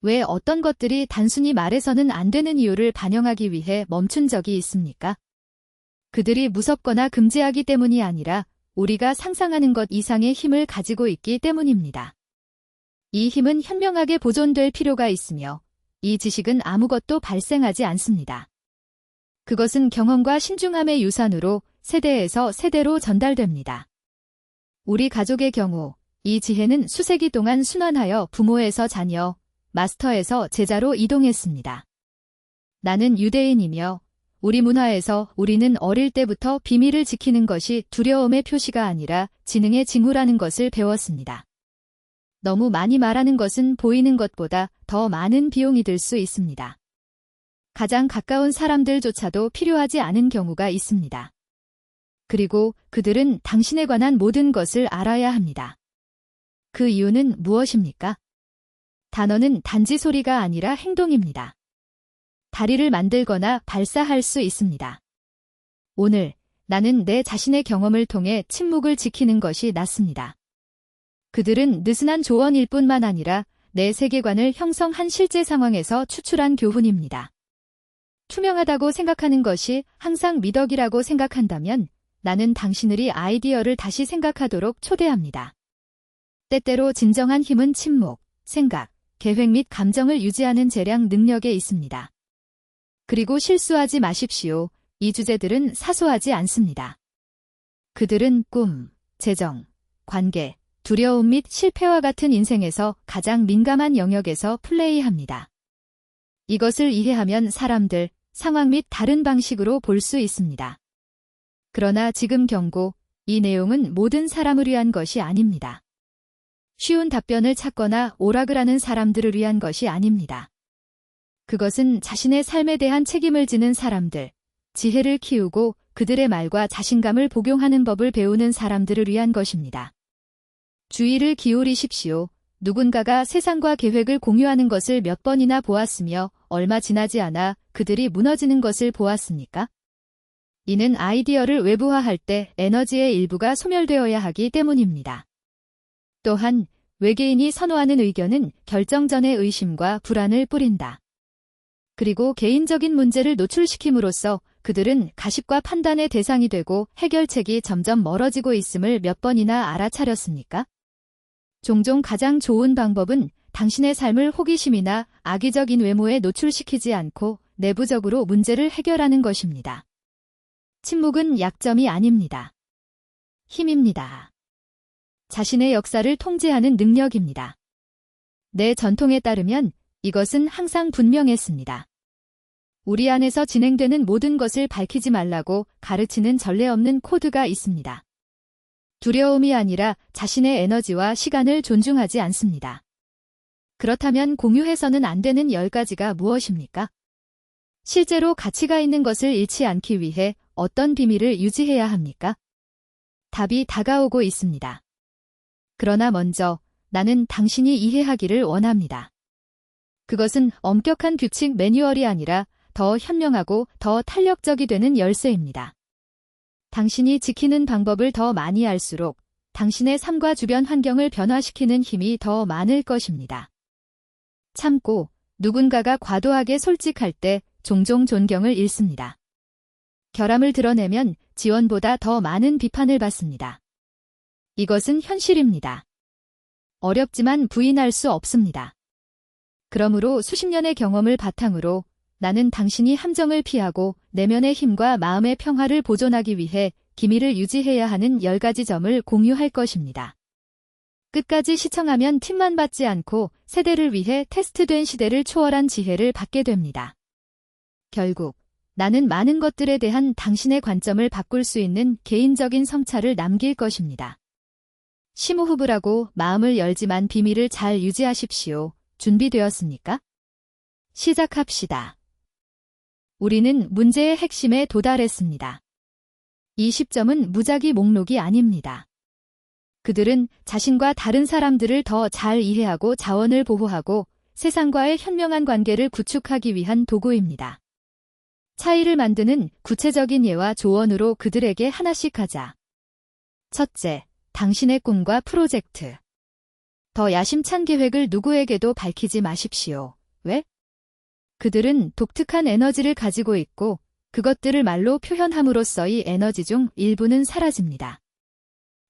왜 어떤 것들이 단순히 말해서는 안 되는 이유를 반영하기 위해 멈춘 적이 있습니까? 그들이 무섭거나 금지하기 때문이 아니라 우리가 상상하는 것 이상의 힘을 가지고 있기 때문입니다. 이 힘은 현명하게 보존될 필요가 있으며 이 지식은 아무것도 발생하지 않습니다. 그것은 경험과 신중함의 유산으로 세대에서 세대로 전달됩니다. 우리 가족의 경우 이 지혜는 수세기 동안 순환하여 부모에서 자녀, 마스터에서 제자로 이동했습니다. 나는 유대인이며 우리 문화에서 우리는 어릴 때부터 비밀을 지키는 것이 두려움의 표시가 아니라 지능의 징후라는 것을 배웠습니다. 너무 많이 말하는 것은 보이는 것보다 더 많은 비용이 들 수 있습니다. 가장 가까운 사람들조차도 필요하지 않은 경우가 있습니다. 그리고 그들은 당신에 관한 모든 것을 알아야 합니다. 그 이유는 무엇입니까? 단어는 단지 소리가 아니라 행동입니다. 다리를 만들거나 발사할 수 있습니다. 오늘 나는 내 자신의 경험을 통해 침묵을 지키는 것이 낫습니다. 그들은 느슨한 조언일 뿐만 아니라 내 세계관을 형성한 실제 상황에서 추출한 교훈입니다. 투명하다고 생각하는 것이 항상 미덕이라고 생각한다면 나는 당신들이 아이디어를 다시 생각하도록 초대합니다. 때때로 진정한 힘은 침묵, 생각, 계획 및 감정을 유지하는 재량 능력에 있습니다. 그리고 실수하지 마십시오. 이 주제들은 사소하지 않습니다. 그들은 꿈, 재정, 관계, 두려움 및 실패와 같은 인생에서 가장 민감한 영역에서 플레이합니다. 이것을 이해하면 사람들, 상황 및 다른 방식으로 볼 수 있습니다. 그러나 지금 경고, 이 내용은 모든 사람을 위한 것이 아닙니다. 쉬운 답변을 찾거나 오락을 하는 사람들을 위한 것이 아닙니다. 그것은 자신의 삶에 대한 책임을 지는 사람들, 지혜를 키우고 그들의 말과 자신감을 복용하는 법을 배우는 사람들을 위한 것입니다. 주의를 기울이십시오. 누군가가 세상과 계획을 공유하는 것을 몇 번이나 보았으며 얼마 지나지 않아 그들이 무너지는 것을 보았습니까? 이는 아이디어를 외부화할 때 에너지의 일부가 소멸되어야 하기 때문입니다. 또한 외계인이 선호하는 의견은 결정 전의 의심과 불안을 뿌린다. 그리고 개인적인 문제를 노출시킴으로써 그들은 가십과 판단의 대상이 되고 해결책이 점점 멀어지고 있음을 몇 번이나 알아차렸습니까? 종종 가장 좋은 방법은 당신의 삶을 호기심이나 악의적인 외모에 노출시키지 않고 내부적으로 문제를 해결하는 것입니다. 침묵은 약점이 아닙니다. 힘입니다. 자신의 역사를 통제하는 능력입니다. 내 전통에 따르면 이것은 항상 분명했습니다. 우리 안에서 진행되는 모든 것을 밝히지 말라고 가르치는 전례 없는 코드가 있습니다. 두려움이 아니라 자신의 에너지와 시간을 존중하지 않습니다. 그렇다면 공유해서는 안 되는 10가지가 무엇입니까? 실제로 가치가 있는 것을 잃지 않기 위해 어떤 비밀을 유지해야 합니까? 답이 다가오고 있습니다. 그러나 먼저 나는 당신이 이해하기를 원합니다. 그것은 엄격한 규칙 매뉴얼이 아니라 더 현명하고 더 탄력적이 되는 열쇠입니다. 당신이 지키는 방법을 더 많이 알수록 당신의 삶과 주변 환경을 변화시키는 힘이 더 많을 것입니다. 참고 누군가가 과도하게 솔직할 때 종종 존경을 잃습니다. 결함을 드러내면 지원보다 더 많은 비판을 받습니다. 이것은 현실입니다. 어렵지만 부인할 수 없습니다. 그러므로 수십 년의 경험을 바탕으로 나는 당신이 함정을 피하고 내면의 힘과 마음의 평화를 보존하기 위해 기밀을 유지해야 하는 10가지 점을 공유할 것입니다. 끝까지 시청하면 팁만 받지 않고 세대를 위해 테스트된 시대를 초월한 지혜를 받게 됩니다. 결국 나는 많은 것들에 대한 당신의 관점을 바꿀 수 있는 개인적인 성찰을 남길 것입니다. 심호흡을 마음을 열지만 비밀을 잘 유지하십시오. 준비되었습니까? 시작합시다. 우리는 문제의 핵심에 도달했습니다. 이 10점은 무작위 목록이 아닙니다. 그들은 자신과 다른 사람들을 더 잘 이해하고 자원을 보호하고 세상과의 현명한 관계를 구축하기 위한 도구입니다. 차이를 만드는 구체적인 예와 조언으로 그들에게 하나씩 하자. 첫째, 당신의 꿈과 프로젝트. 더 야심찬 계획을 누구에게도 밝히지 마십시오. 왜? 그들은 독특한 에너지를 가지고 있고 그것들을 말로 표현함으로써 이 에너지 중 일부는 사라집니다.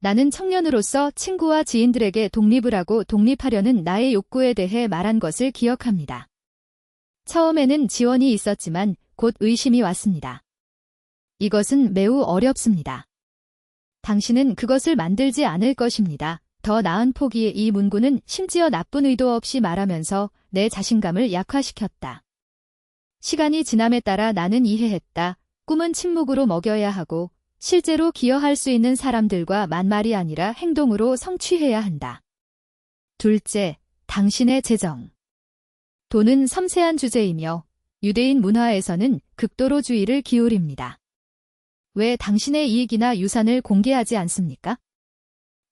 나는 청년으로서 친구와 지인들에게 독립을 하고 독립하려는 나의 욕구에 대해 말한 것을 기억합니다. 처음에는 지원이 있었지만 곧 의심이 왔습니다. 이것은 매우 어렵습니다. 당신은 그것을 만들지 않을 것입니다. 더 나은 포기의 이 문구는 심지어 나쁜 의도 없이 말하면서 내 자신감을 약화시켰다. 시간이 지남에 따라 나는 이해했다. 꿈은 침묵으로 먹여야 하고 실제로 기여할 수 있는 사람들과 만말이 아니라 행동으로 성취해야 한다. 둘째, 당신의 재정. 돈은 섬세한 주제이며 유대인 문화에서는 극도로 주의를 기울입니다. 왜 당신의 이익이나 유산을 공개하지 않습니까?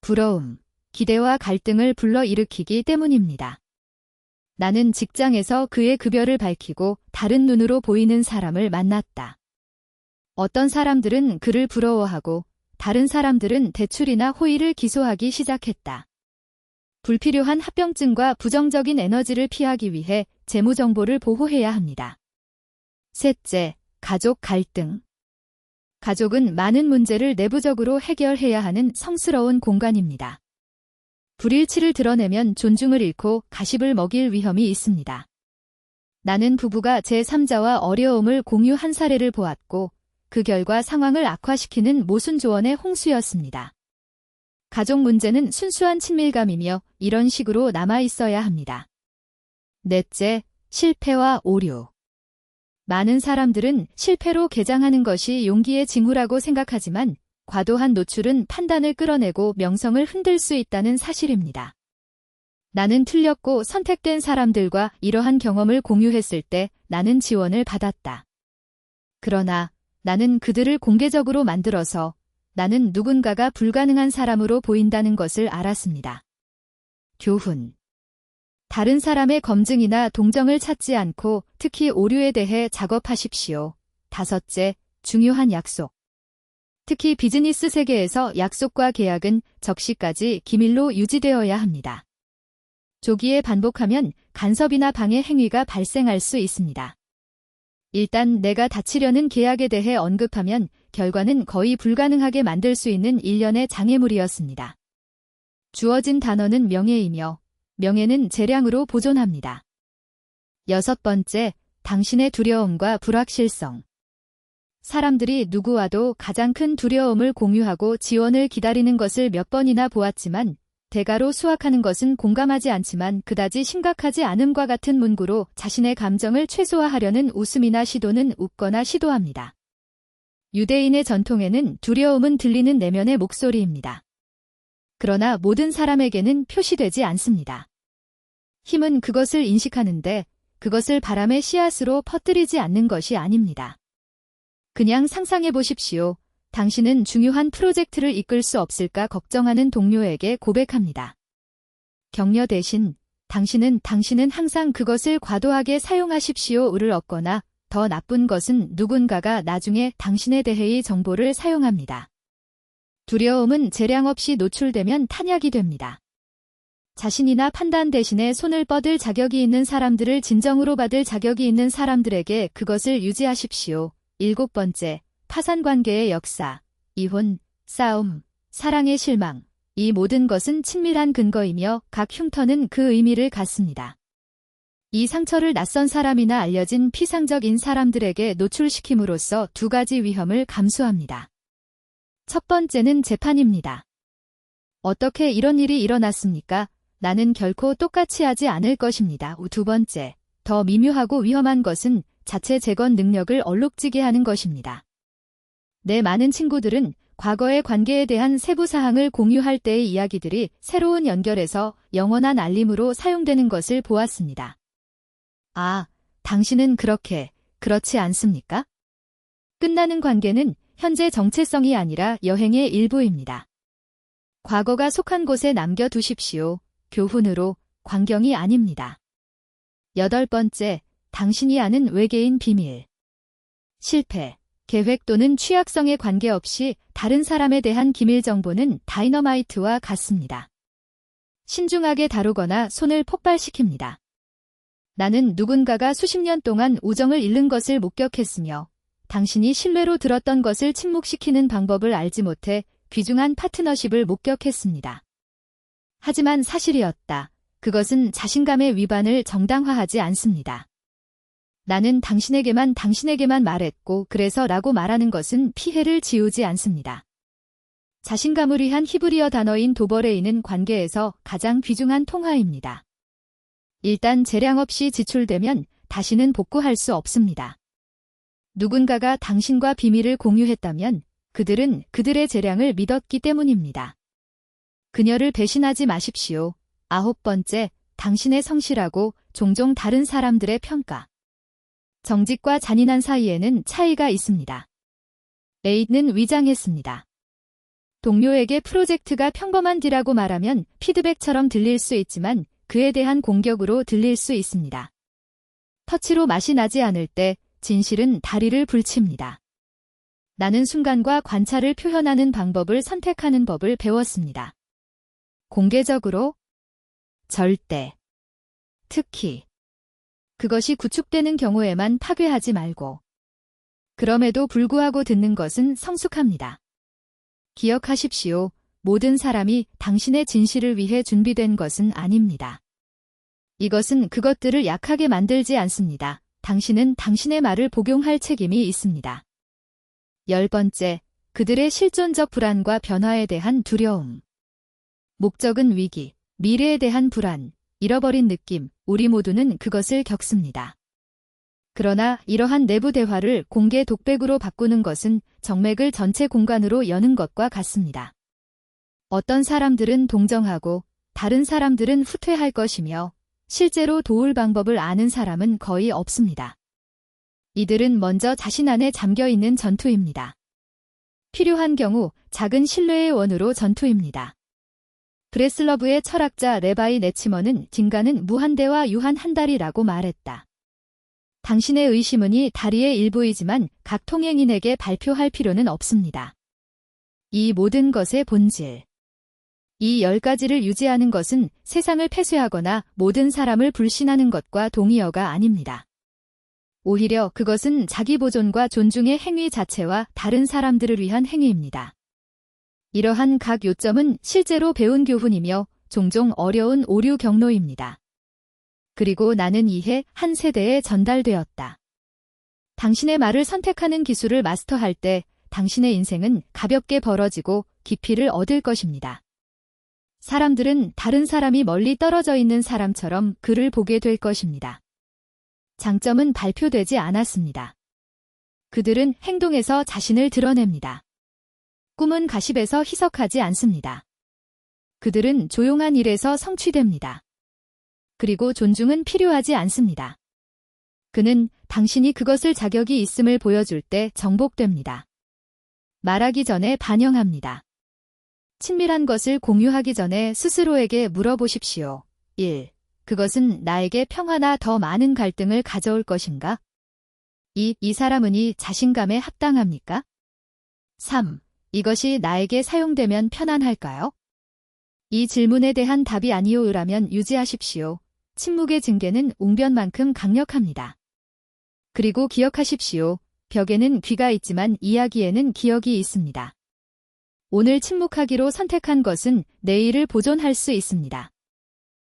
부러움, 기대와 갈등을 불러일으키기 때문입니다. 나는 직장에서 그의 급여를 밝히고 다른 눈으로 보이는 사람을 만났다. 어떤 사람들은 그를 부러워하고 다른 사람들은 대출이나 호의를 기소하기 시작했다. 불필요한 합병증과 부정적인 에너지를 피하기 위해 재무 정보를 보호해야 합니다. 셋째, 가족 갈등. 가족은 많은 문제를 내부적으로 해결해야 하는 성스러운 공간입니다. 불일치를 드러내면 존중을 잃고 가십을 먹일 위험이 있습니다. 나는 부부가 제3자와 어려움을 공유한 사례를 보았고 그 결과 상황을 악화시키는 모순 조언의 홍수였습니다. 가족 문제는 순수한 친밀감이며 이런 식으로 남아 있어야 합니다. 넷째, 실패와 오류. 많은 사람들은 실패로 개장하는 것이 용기의 징후라고 생각하지만 과도한 노출은 판단을 끌어내고 명성을 흔들 수 있다는 사실입니다. 나는 틀렸고 선택된 사람들과 이러한 경험을 공유했을 때 나는 지원을 받았다. 그러나 나는 그들을 공개적으로 만들어서 나는 누군가가 불가능한 사람으로 보인다는 것을 알았습니다. 교훈. 다른 사람의 검증이나 동정을 찾지 않고 특히 오류에 대해 작업하십시오. 다섯째, 중요한 약속. 특히 비즈니스 세계에서 약속과 계약은 적시까지 기밀로 유지되어야 합니다. 조기에 반복하면 간섭이나 방해 행위가 발생할 수 있습니다. 일단 내가 다치려는 계약에 대해 언급하면 결과는 거의 불가능하게 만들 수 있는 일련의 장애물이었습니다. 주어진 단어는 명예이며 명예는 재량으로 보존합니다. 여섯 번째, 당신의 두려움과 불확실성. 사람들이 누구와도 가장 큰 두려움을 공유하고 지원을 기다리는 것을 몇 번이나 보았지만 대가로 수확하는 것은 공감하지 않지만 그다지 심각하지 않음과 같은 문구로 자신의 감정을 최소화하려는 웃음이나 시도는 웃거나 시도합니다. 유대인의 전통에는 두려움은 들리는 내면의 목소리입니다. 그러나 모든 사람에게는 표시되지 않습니다. 힘은 그것을 인식하는데 그것을 바람의 씨앗으로 퍼뜨리지 않는 것이 아닙니다. 그냥 상상해 보십시오. 당신은 중요한 프로젝트를 이끌 수 없을까 걱정하는 동료에게 고백합니다. 격려 대신 당신은 당신은 항상 그것을 과도하게 사용하십시오를 얻거나 더 나쁜 것은 누군가가 나중에 당신에 대해의 정보를 사용합니다. 두려움은 재량 없이 노출되면 탄약이 됩니다. 자신이나 판단 대신에 손을 뻗을 자격이 있는 사람들을 진정으로 받을 자격이 있는 사람들에게 그것을 유지하십시오. 일곱 번째, 파산 관계의 역사, 이혼, 싸움, 사랑의 실망, 이 모든 것은 친밀한 근거이며 각 흉터는 그 의미를 갖습니다. 이 상처를 낯선 사람이나 알려진 피상적인 사람들에게 노출시킴으로써 두 가지 위험을 감수합니다. 첫 번째는 재판입니다. 어떻게 이런 일이 일어났습니까? 나는 결코 똑같이 하지 않을 것입니다. 두 번째, 더 미묘하고 위험한 것은 자체 재건 능력을 얼룩지게 하는 것입니다. 내 많은 친구들은 과거의 관계에 대한 세부 사항을 공유할 때의 이야기들이 새로운 연결에서 영원한 알림으로 사용되는 것을 보았습니다. 아, 당신은 그렇게, 그렇지 않습니까? 끝나는 관계는 현재 정체성이 아니라 여행의 일부입니다. 과거가 속한 곳에 남겨두십시오. 교훈으로 광경이 아닙니다. 여덟 번째, 당신이 아는 외계인 비밀. 실패. 계획 또는 취약성에 관계없이 다른 사람에 대한 기밀 정보는 다이너마이트와 같습니다. 신중하게 다루거나 손을 폭발시킵니다. 나는 누군가가 수십 년 동안 우정을 잃는 것을 목격했으며 당신이 신뢰로 들었던 것을 침묵시키는 방법을 알지 못해 귀중한 파트너십을 목격했습니다. 하지만 사실이었다. 그것은 자신감의 위반을 정당화하지 않습니다. 나는 당신에게만 당신에게만 말했고 그래서 라고 말하는 것은 피해를 지우지 않습니다. 자신감을 위한 히브리어 단어인 도버레이는 관계에서 가장 귀중한 통화입니다. 일단 재량 없이 지출되면 다시는 복구할 수 없습니다. 누군가가 당신과 비밀을 공유했다면 그들은 그들의 재량을 믿었기 때문입니다. 그녀를 배신하지 마십시오. 아홉 번째, 당신의 성실하고 종종 다른 사람들의 평가. 정직과 잔인한 사이에는 차이가 있습니다. 에잇는 위장했습니다. 동료에게 프로젝트가 평범한 뒤라고 말하면 피드백처럼 들릴 수 있지만 그에 대한 공격으로 들릴 수 있습니다. 터치로 맛이 나지 않을 때 진실은 다리를 불칩니다. 나는 순간과 관찰을 표현하는 방법을 선택하는 법을 배웠습니다. 공개적으로, 절대, 특히, 그것이 구축되는 경우에만 파괴하지 말고, 그럼에도 불구하고 듣는 것은 성숙합니다. 기억하십시오. 모든 사람이 당신의 진실을 위해 준비된 것은 아닙니다. 이것은 그것들을 약하게 만들지 않습니다. 당신은 당신의 말을 복용할 책임이 있습니다. 열 번째, 그들의 실존적 불안과 변화에 대한 두려움. 목적은 위기, 미래에 대한 불안, 잃어버린 느낌, 우리 모두는 그것을 겪습니다. 그러나 이러한 내부 대화를 공개 독백으로 바꾸는 것은 정맥을 전체 공간으로 여는 것과 같습니다. 어떤 사람들은 동정하고 다른 사람들은 후퇴할 것이며 실제로 도울 방법을 아는 사람은 거의 없습니다. 이들은 먼저 자신 안에 잠겨 있는 전투입니다. 필요한 경우 작은 신뢰의 원으로 전투입니다. 브레슬러브의 철학자 레바이 네치머는 진가는 무한대와 유한 한 달이라고 말했다. 당신의 의심은 이 다리의 일부이지만 각 통행인에게 발표할 필요는 없습니다. 이 모든 것의 본질. 이 열 가지를 유지하는 것은 세상을 폐쇄하거나 모든 사람을 불신하는 것과 동의어가 아닙니다. 오히려 그것은 자기 보존과 존중의 행위 자체와 다른 사람들을 위한 행위입니다. 이러한 각 요점은 실제로 배운 교훈이며 종종 어려운 오류 경로입니다. 그리고 나는 이해 한 세대에 전달되었다. 당신의 말을 선택하는 기술을 마스터할 때 당신의 인생은 가볍게 벌어지고 깊이를 얻을 것입니다. 사람들은 다른 사람이 멀리 떨어져 있는 사람처럼 그를 보게 될 것입니다. 장점은 발표되지 않았습니다. 그들은 행동에서 자신을 드러냅니다. 꿈은 가십에서 희석하지 않습니다. 그들은 조용한 일에서 성취됩니다. 그리고 존중은 필요하지 않습니다. 그는 당신이 그것을 자격이 있음을 보여줄 때 정복됩니다. 말하기 전에 반영합니다. 친밀한 것을 공유하기 전에 스스로에게 물어보십시오. 1. 그것은 나에게 평화나 더 많은 갈등을 가져올 것인가? 2. 이 사람은 이 자신감에 합당합니까? 3. 이것이 나에게 사용되면 편안할까요? 이 질문에 대한 답이 아니오라면 유지하십시오. 침묵의 징계는 웅변만큼 강력합니다. 그리고 기억하십시오. 벽에는 귀가 있지만 이야기에는 기억이 있습니다. 오늘 침묵하기로 선택한 것은 내일을 보존할 수 있습니다.